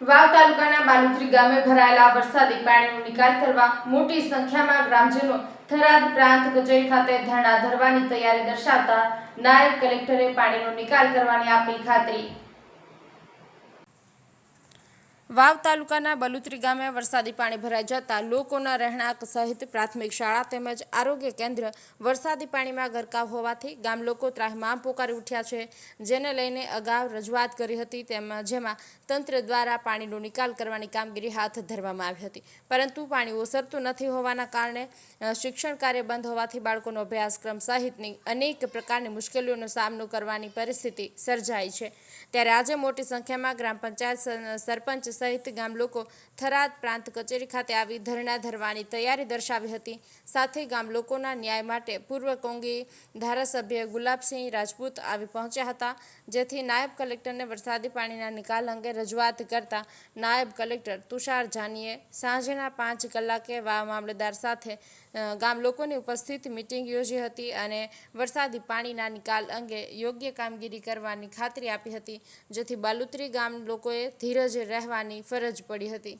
વાવ તાલુકાના બાલુત્રી ગામે ભરાયેલા વરસાદી પાણીનો નિકાલ કરવા મોટી સંખ્યામાં ગ્રામજનો થરાદ પ્રાંત કચેરી ખાતે ધરણા ધરવાની તૈયારી દર્શાવતા નાયબ કલેક્ટરે પાણીનો નિકાલ કરવાની આપી ખાતરી વાવ તાલુકાના બલુત્રી ગામે વરસાદી પાણી ભરાઈ જતા લોકોના રહેણાંક સહિત પ્રાથમિક શાળા તેમજ આરોગ્ય કેન્દ્ર વરસાદી પાણીમાં ગરકાવ હોવાથી ગામ લોકો ત્રાહિમામ પોકારી ઉઠ્યા છે. જેને લઈને અગાઉ રજૂઆત કરી હતી તેમાં જેમાં તંત્ર દ્વારા પાણીનો નિકાલ કરવાની કામગીરી હાથ ધરવામાં આવી હતી. પરંતુ પાણી ઓસરતું નથી હોવાના કારણે શિક્ષણ કાર્ય બંધ હોવાથી બાળકોનો અભ્યાસક્રમ સહિતની અનેક પ્રકારની મુશ્કેલીઓનો સામનો કરવાની પરિસ્થિતિ સર્જાઈ છે. ત્યારે આજે મોટી સંખ્યામાં ગ્રામ પંચાયત સરપંચ સહિત ગામ લોકો થરાદ પ્રાંત કચેરી ખાતે આવી ધરણા ધરવાની તૈયારી દર્શાવી હતી. સાથે ગામ લોકોના ન્યાય માટે પૂર્વ કોંગી ધારાસભ્ય ગુલાબસિંહ રાજપૂત આવી પહોંચ્યા હતા, જેથી નાયબ કલેક્ટરને વરસાદી પાણીના નિકાલ અંગે રજૂઆત કરતા નાયબ કલેક્ટર તુષાર જાનીએ સાંજના પાંચ કલાકે વા મામલતદાર સાથે ગામ લોકોની ઉપસ્થિત મિટિંગ યોજી હતી અને વરસાદી પાણીના નિકાલ અંગે યોગ્ય કામગીરી કરવાની ખાતરી આપી હતી, જેથી બાલુત્રી ગામ લોકોએ ધીરજ રહેવાની ફરજ પડી હતી.